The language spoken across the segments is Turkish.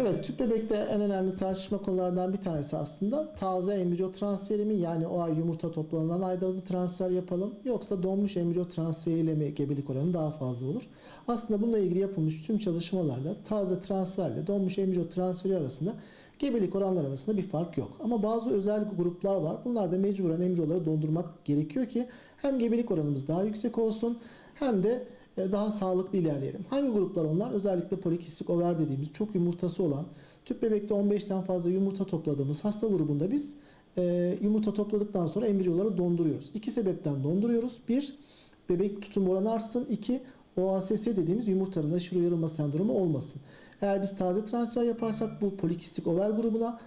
Evet, tüp bebekte en önemli tartışma konulardan bir tanesi aslında taze embriyo transferi mi? Yani o ay yumurta toplanılan ayda mı transfer yapalım? Yoksa donmuş embriyo transferiyle mi gebelik oranı daha fazla olur? Aslında bununla ilgili yapılmış tüm çalışmalarda taze transferle donmuş embriyo transferi arasında gebelik oranları arasında bir fark yok. Ama bazı özel gruplar var. Bunlar da mecburen embriyoları dondurmak gerekiyor ki hem gebelik oranımız daha yüksek olsun hem de daha sağlıklı ilerleyelim. Hangi gruplar onlar? Özellikle polikistik over dediğimiz çok yumurtası olan, tüp bebekte 15'ten fazla yumurta topladığımız hasta grubunda biz e, yumurta topladıktan sonra embriyoları donduruyoruz. İki sebepten donduruyoruz. Bir, bebek tutum oranı artsın. İki, OASS dediğimiz yumurtanın aşırı uyarılma sendromu olmasın. Eğer biz taze transfer yaparsak bu polikistik over grubuna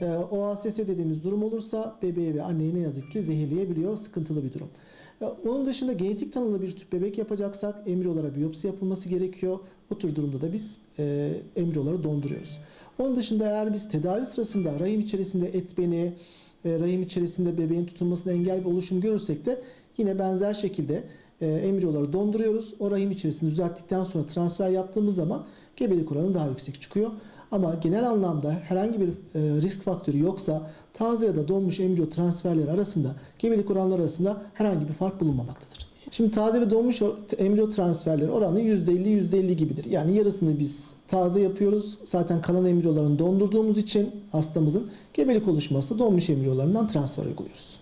e, OASS dediğimiz durum olursa bebeği ve anneyi ne yazık ki zehirleyebiliyor. Sıkıntılı bir durum. Onun dışında genetik tanılı bir tüp bebek yapacaksak embriyolara biyopsi yapılması gerekiyor. O tür durumda da biz e, embriyoları donduruyoruz. Onun dışında eğer biz tedavi sırasında rahim içerisinde et beni, e, rahim içerisinde bebeğin tutulmasına engel bir oluşum görürsek de yine benzer şekilde e, embriyoları donduruyoruz. O rahim içerisinde düzelttikten sonra transfer yaptığımız zaman gebelik oranı daha yüksek çıkıyor. Ama genel anlamda herhangi bir e, risk faktörü yoksa taze ya da donmuş embriyo transferleri arasında gebelik oranları arasında herhangi bir fark bulunmamaktadır. Şimdi taze ve donmuş embriyo transferleri oranı %50 %50 gibidir. Yani yarısını biz taze yapıyoruz. Zaten kalan embriyolarını dondurduğumuz için hastamızın gebelik oluşması donmuş embriyolarından transfer uyguluyoruz.